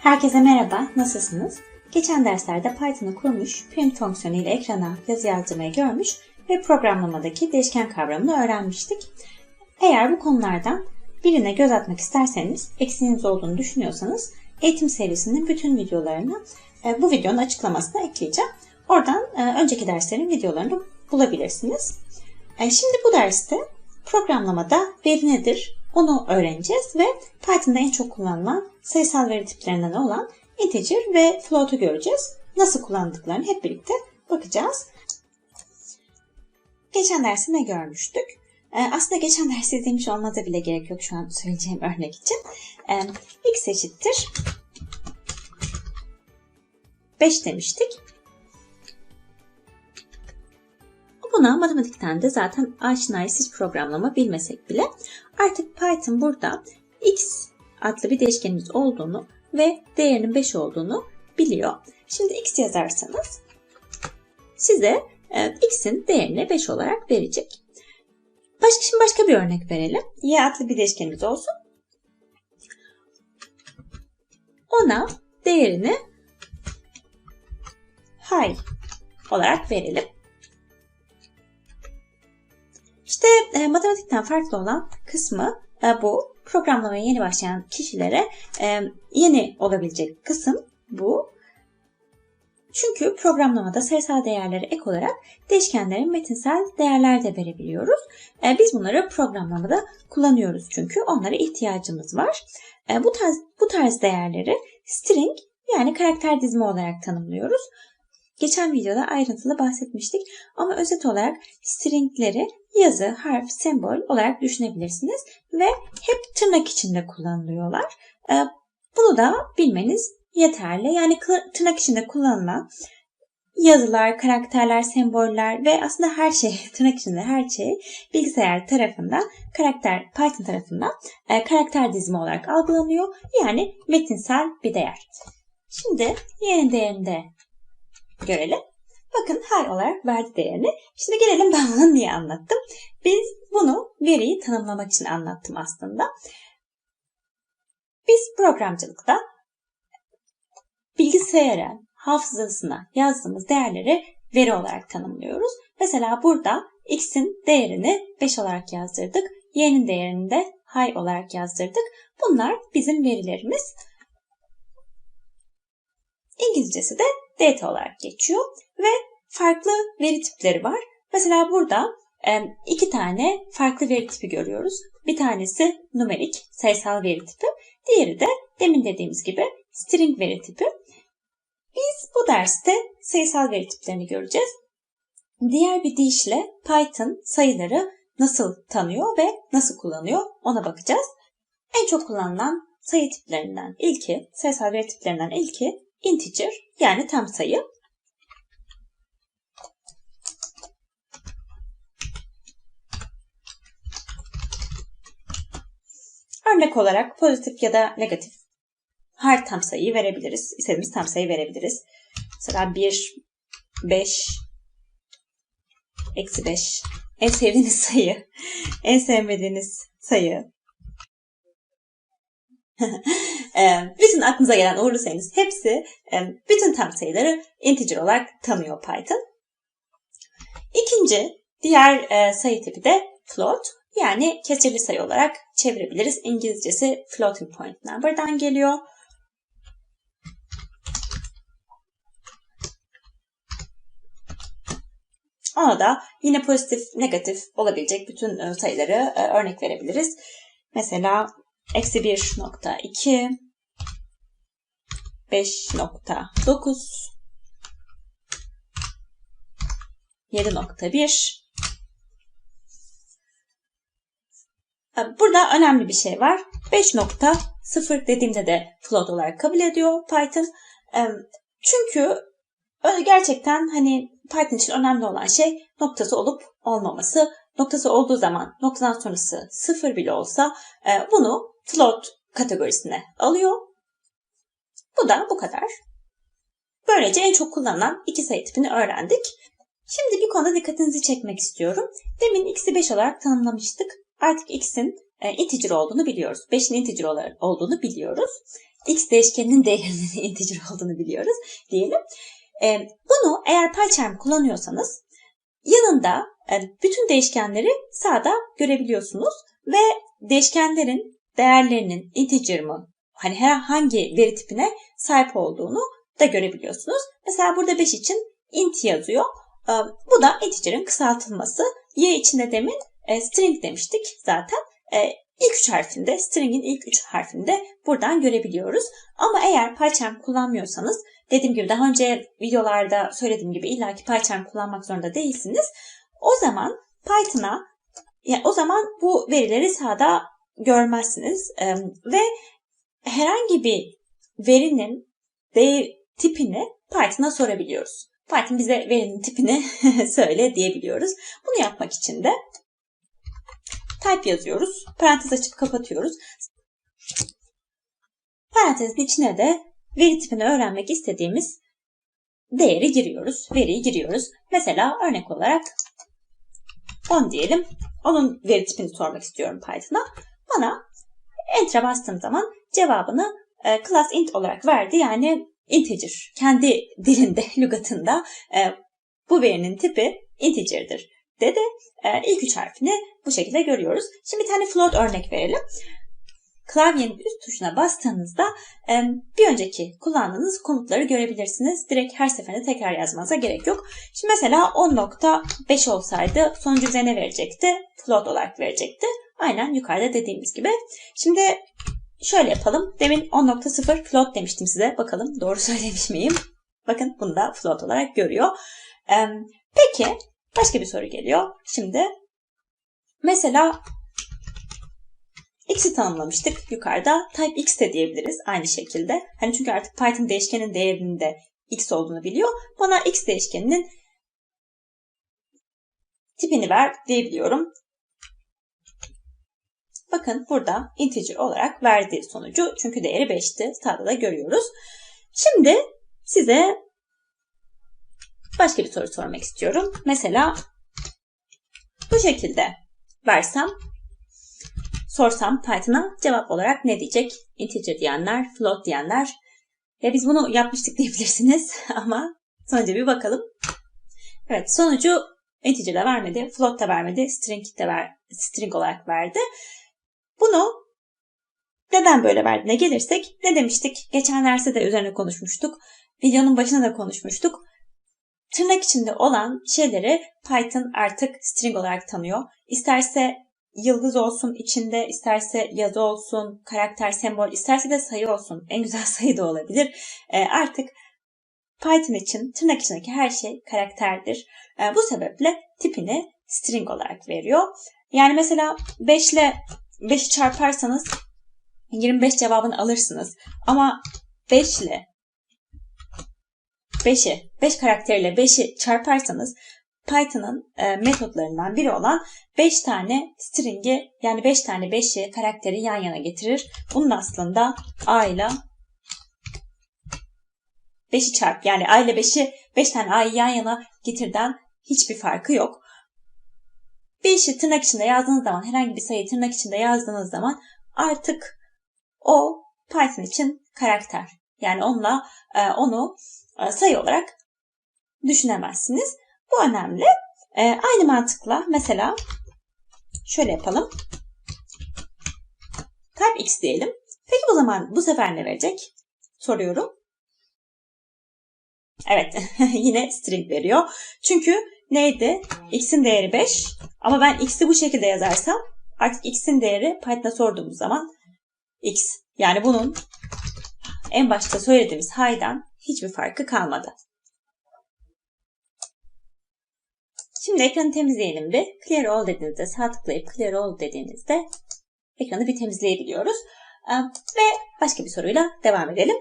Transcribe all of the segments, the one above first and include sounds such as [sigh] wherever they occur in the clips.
Herkese merhaba, nasılsınız? Geçen derslerde Python'ı kurmuş, print fonksiyonu ile ekrana yazı yazdırmayı görmüş ve programlamadaki değişken kavramını öğrenmiştik. Eğer bu konulardan birine göz atmak isterseniz, eksiğiniz olduğunu düşünüyorsanız eğitim serisinin bütün videolarını e, bu videonun açıklamasına ekleyeceğim. Oradan e, önceki derslerin videolarını bulabilirsiniz. E, şimdi bu derste programlamada veri nedir onu öğreneceğiz ve Python'da en çok kullanılan sayısal veri tiplerinden olan integer ve float'u göreceğiz. Nasıl kullandıklarını hep birlikte bakacağız. Geçen derste ne görmüştük? aslında geçen ders izlemiş olmaza bile gerek yok şu an söyleyeceğim [laughs] örnek için. x eşittir 5 demiştik. Buna matematikten de zaten aşinayız hiç programlama bilmesek bile artık Python burada x adlı bir değişkenimiz olduğunu ve değerinin 5 olduğunu biliyor. Şimdi x yazarsanız size e, x'in değerini 5 olarak verecek. Başka şimdi başka bir örnek verelim. Y adlı bir değişkenimiz olsun. Ona değerini high olarak verelim. İşte e, matematikten farklı olan kısmı e, bu. Programlamaya yeni başlayan kişilere e, yeni olabilecek kısım bu. Çünkü programlamada sayısal değerlere ek olarak değişkenlerin metinsel değerler de verebiliyoruz. E, biz bunları programlamada kullanıyoruz çünkü onlara ihtiyacımız var. E, bu tarz bu tarz değerleri string yani karakter dizimi olarak tanımlıyoruz. Geçen videoda ayrıntılı bahsetmiştik ama özet olarak stringleri yazı, harf, sembol olarak düşünebilirsiniz ve hep tırnak içinde kullanılıyorlar. Ee, bunu da bilmeniz yeterli. Yani tırnak içinde kullanılan yazılar, karakterler, semboller ve aslında her şey, [laughs] tırnak içinde her şey bilgisayar tarafından, karakter, Python tarafından e, karakter dizimi olarak algılanıyor. Yani metinsel bir değer. Şimdi yeni değerinde görelim. Bakın hal olarak verdi değerini. Şimdi gelelim ben bunu niye anlattım. Biz bunu veriyi tanımlamak için anlattım aslında. Biz programcılıkta bilgisayarın hafızasına yazdığımız değerleri veri olarak tanımlıyoruz. Mesela burada x'in değerini 5 olarak yazdırdık. y'nin değerini de high olarak yazdırdık. Bunlar bizim verilerimiz. İngilizcesi de data olarak geçiyor ve farklı veri tipleri var. Mesela burada iki tane farklı veri tipi görüyoruz. Bir tanesi numerik, sayısal veri tipi. Diğeri de demin dediğimiz gibi string veri tipi. Biz bu derste sayısal veri tiplerini göreceğiz. Diğer bir deyişle Python sayıları nasıl tanıyor ve nasıl kullanıyor ona bakacağız. En çok kullanılan sayı tiplerinden ilki, sayısal veri tiplerinden ilki integer yani tam sayı. Örnek olarak pozitif ya da negatif her tam sayıyı verebiliriz. İstediğimiz tam sayı verebiliriz. Mesela 1, 5, eksi 5. En sevdiğiniz sayı. En sevmediğiniz sayı. [laughs] bütün aklınıza gelen uğurlu sayınız hepsi bütün tam sayıları integer olarak tanıyor Python. İkinci diğer sayı tipi de float. Yani kesirli sayı olarak çevirebiliriz. İngilizcesi floating point number'dan geliyor. Ona da yine pozitif, negatif olabilecek bütün sayıları örnek verebiliriz. Mesela eksi 1.2, 5.9, 7.1, Burada önemli bir şey var. 5.0 dediğimde de float olarak kabul ediyor Python. Çünkü gerçekten hani Python için önemli olan şey noktası olup olmaması. Noktası olduğu zaman noktadan sonrası sıfır bile olsa e, bunu float kategorisine alıyor. Bu da bu kadar. Böylece en çok kullanılan iki sayı tipini öğrendik. Şimdi bir konuda dikkatinizi çekmek istiyorum. Demin x'i 5 olarak tanımlamıştık artık x'in e, integer olduğunu biliyoruz. 5'in integer olduğunu biliyoruz. x değişkeninin değerinin [laughs] integer olduğunu biliyoruz diyelim. E, bunu eğer PyCharm kullanıyorsanız yanında e, bütün değişkenleri sağda görebiliyorsunuz ve değişkenlerin değerlerinin integer hani herhangi veri tipine sahip olduğunu da görebiliyorsunuz. Mesela burada 5 için int yazıyor. Ee, bu da integer'ın kısaltılması. Y içinde demin e, string demiştik zaten. İlk üç harfinde, string'in ilk üç harfinde buradan görebiliyoruz. Ama eğer PyCharm kullanmıyorsanız, dediğim gibi daha önce videolarda söylediğim gibi illaki PyCharm kullanmak zorunda değilsiniz. O zaman Python'a, yani o zaman bu verileri sağda görmezsiniz e, ve herhangi bir verinin de tipini Python'a sorabiliyoruz. Python bize verinin tipini [laughs] söyle diyebiliyoruz. Bunu yapmak için de type yazıyoruz. Parantez açıp kapatıyoruz. Parantezin içine de veri tipini öğrenmek istediğimiz değeri giriyoruz. Veriyi giriyoruz. Mesela örnek olarak 10 diyelim. Onun veri tipini sormak istiyorum Python'a. Bana Enter'a bastığım zaman cevabını e, class int olarak verdi. Yani integer. Kendi dilinde, [laughs] lügatında e, bu verinin tipi integer'dir dedi. E, ilk üç harfini bu şekilde görüyoruz. Şimdi bir tane float örnek verelim. Klavyenin üst tuşuna bastığınızda e, bir önceki kullandığınız komutları görebilirsiniz. Direkt her seferinde tekrar yazmanıza gerek yok. Şimdi mesela 10.5 olsaydı sonucu bize ne verecekti? Float olarak verecekti. Aynen yukarıda dediğimiz gibi. Şimdi Şöyle yapalım. Demin 10.0 float demiştim size. Bakalım doğru [laughs] söylemiş miyim? Bakın bunu da float olarak görüyor. Ee, peki başka bir soru geliyor. Şimdi mesela x'i tanımlamıştık yukarıda. Type x de diyebiliriz aynı şekilde. Hani çünkü artık Python değişkenin değerinin de x olduğunu biliyor. Bana x değişkeninin tipini ver diyebiliyorum. Bakın burada integer olarak verdiği sonucu çünkü değeri 5'ti. Sağda da görüyoruz. Şimdi size başka bir soru sormak istiyorum. Mesela bu şekilde versem sorsam Python'a cevap olarak ne diyecek? Integer diyenler, float diyenler. Ya biz bunu yapmıştık [laughs] diyebilirsiniz ama sonuca bir bakalım. Evet sonucu integer de vermedi, float da vermedi, string de ver, string olarak verdi. Bunu neden böyle verdiğine gelirsek ne demiştik? Geçen derste de üzerine konuşmuştuk. Videonun başına da konuşmuştuk. Tırnak içinde olan şeyleri Python artık string olarak tanıyor. İsterse yıldız olsun içinde, isterse yazı olsun, karakter, sembol, isterse de sayı olsun. En güzel [laughs] sayı da olabilir. E, artık Python için tırnak içindeki her şey karakterdir. E, bu sebeple tipini string olarak veriyor. Yani mesela 5 ile 5'i çarparsanız 25 cevabını alırsınız. Ama 5 ile 5'i 5 karakteriyle 5'i çarparsanız Python'ın e, metotlarından biri olan 5 tane string'i yani 5 tane 5'i karakteri yan yana getirir. Bunun aslında a ile 5'i çarp yani a ile 5'i 5 tane a'yı yan yana getirden hiçbir farkı yok. Bir işi tırnak içinde yazdığınız zaman, herhangi bir sayıyı tırnak içinde yazdığınız zaman artık o Python için karakter. Yani onunla e, onu sayı olarak düşünemezsiniz. Bu önemli. E, aynı mantıkla mesela şöyle yapalım. Type x diyelim. Peki o zaman bu sefer ne verecek? Soruyorum. Evet [laughs] yine string veriyor. Çünkü neydi? X'in değeri 5 ama ben X'i bu şekilde yazarsam artık X'in değeri Python'a sorduğumuz zaman X. Yani bunun en başta söylediğimiz high'dan hiçbir farkı kalmadı. Şimdi ekranı temizleyelim bir. Clear all dediğinizde sağ tıklayıp clear all dediğinizde ekranı bir temizleyebiliyoruz. Ve başka bir soruyla devam edelim.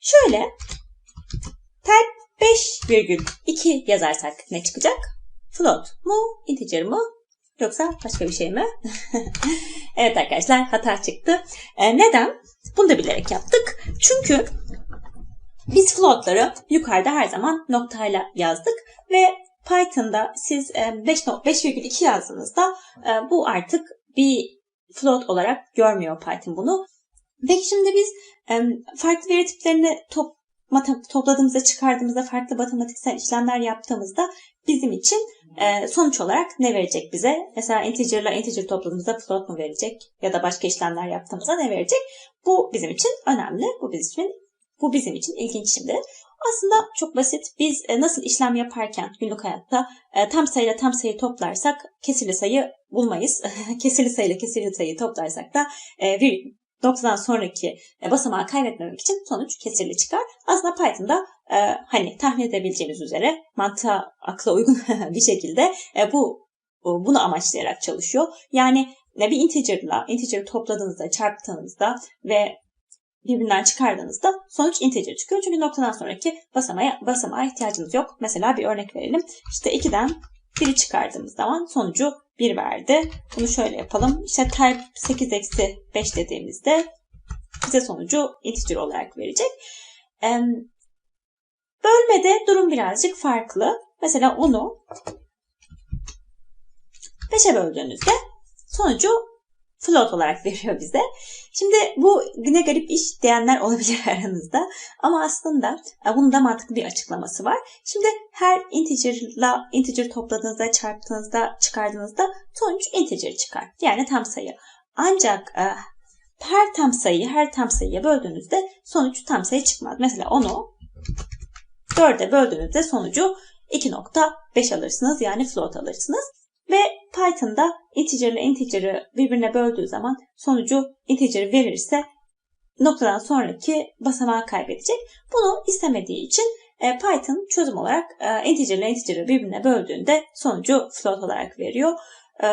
Şöyle type 5,2 yazarsak ne çıkacak? Float mu? Integer mu? Yoksa başka bir şey mi? [laughs] evet arkadaşlar hata çıktı. Ee, neden? Bunu da bilerek yaptık. Çünkü biz floatları yukarıda her zaman noktayla yazdık ve Python'da siz 5.5,2 e, yazdığınızda e, bu artık bir float olarak görmüyor Python bunu. Peki şimdi biz farklı veri tiplerini top, topladığımızda, çıkardığımızda, farklı matematiksel işlemler yaptığımızda bizim için sonuç olarak ne verecek bize? Mesela integer ile integer topladığımızda float mu verecek? Ya da başka işlemler yaptığımızda ne verecek? Bu bizim için önemli. Bu bizim için, bu bizim için ilginç şimdi. Aslında çok basit. Biz nasıl işlem yaparken günlük hayatta tam sayıyla tam sayı toplarsak kesirli sayı bulmayız. [laughs] kesirli sayıyla kesirli sayı toplarsak da bir noktadan sonraki e, basamağı kaybetmemek için sonuç kesirli çıkar. Aslında Python'da e, hani tahmin edebileceğiniz üzere mantığa akla uygun [laughs] bir şekilde e, bu bunu amaçlayarak çalışıyor. Yani bir integer'la integer'ı topladığınızda, çarptığınızda ve birbirinden çıkardığınızda sonuç integer çıkıyor. Çünkü noktadan sonraki basamağa, basamağa ihtiyacınız yok. Mesela bir örnek verelim. İşte 2'den 1'i çıkardığımız zaman sonucu 1 verdi. Bunu şöyle yapalım. İşte type 8 eksi 5 dediğimizde bize sonucu integer olarak verecek. Bölmede durum birazcık farklı. Mesela onu 5'e böldüğünüzde sonucu float olarak [laughs] veriyor bize. Şimdi bu ne garip iş diyenler olabilir [laughs] aranızda. Ama aslında e, bunun da mantıklı bir açıklaması var. Şimdi her integer'la integer topladığınızda, çarptığınızda, çıkardığınızda sonuç integer çıkar. Yani tam sayı. Ancak e, her tam sayıyı her tam sayıya böldüğünüzde sonuç tam sayı çıkmaz. Mesela onu 4'e böldüğünüzde sonucu 2.5 alırsınız yani float alırsınız. Ve Python'da integer ile integer'ı birbirine böldüğü zaman sonucu integer verirse noktadan sonraki basamağı kaybedecek. Bunu istemediği için e, Python çözüm olarak e, integer ile integer'ı birbirine böldüğünde sonucu float olarak veriyor. E,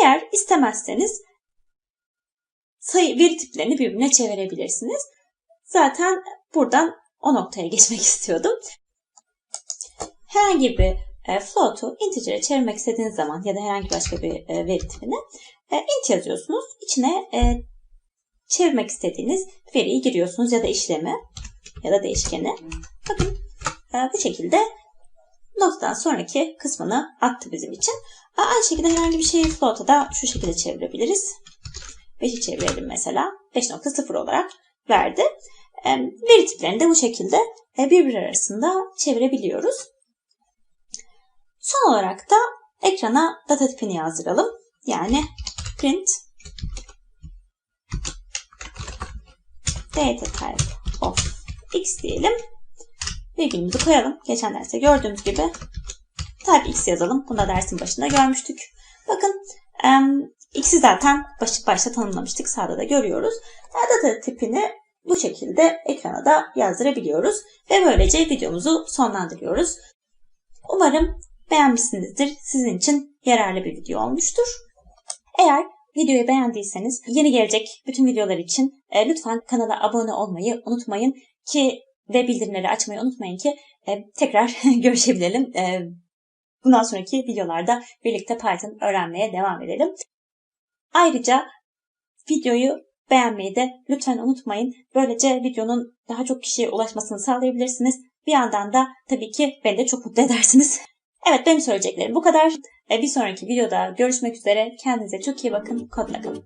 eğer istemezseniz sayı veri tiplerini birbirine çevirebilirsiniz. Zaten buradan o noktaya geçmek [laughs] istiyordum. Herhangi bir float'u integer'e çevirmek istediğiniz zaman ya da herhangi başka bir e, veri tipine e, int yazıyorsunuz. İçine e, çevirmek istediğiniz veriyi giriyorsunuz ya da işlemi ya da değişkeni. Bakın e, bu şekilde noktadan sonraki kısmını attı bizim için. E, aynı şekilde herhangi bir şeyi float'a da şu şekilde çevirebiliriz. 5'i çevirelim mesela. 5.0 olarak verdi. E, veri tiplerini de bu şekilde e, birbiri arasında çevirebiliyoruz. Son olarak da ekrana data tipini yazdıralım. Yani print data type of x diyelim. Virgülümüzü koyalım. Geçen derste gördüğümüz gibi type x yazalım. Bunu da dersin başında görmüştük. Bakın x'i zaten başı başta tanımlamıştık. Sağda da görüyoruz. Data tipini bu şekilde ekrana da yazdırabiliyoruz. Ve böylece videomuzu sonlandırıyoruz. Umarım beğenmişsinizdir. Sizin için yararlı bir video olmuştur. Eğer videoyu beğendiyseniz yeni gelecek bütün videolar için e, lütfen kanala abone olmayı unutmayın ki ve bildirimleri açmayı unutmayın ki e, tekrar [laughs] görüşebilelim. E, bundan sonraki videolarda birlikte Python öğrenmeye devam edelim. Ayrıca videoyu beğenmeyi de lütfen unutmayın. Böylece videonun daha çok kişiye ulaşmasını sağlayabilirsiniz. Bir yandan da tabii ki beni de çok mutlu edersiniz. [laughs] Evet benim söyleyeceklerim bu kadar. Bir sonraki videoda görüşmek üzere. Kendinize çok iyi bakın. Kodla kalın.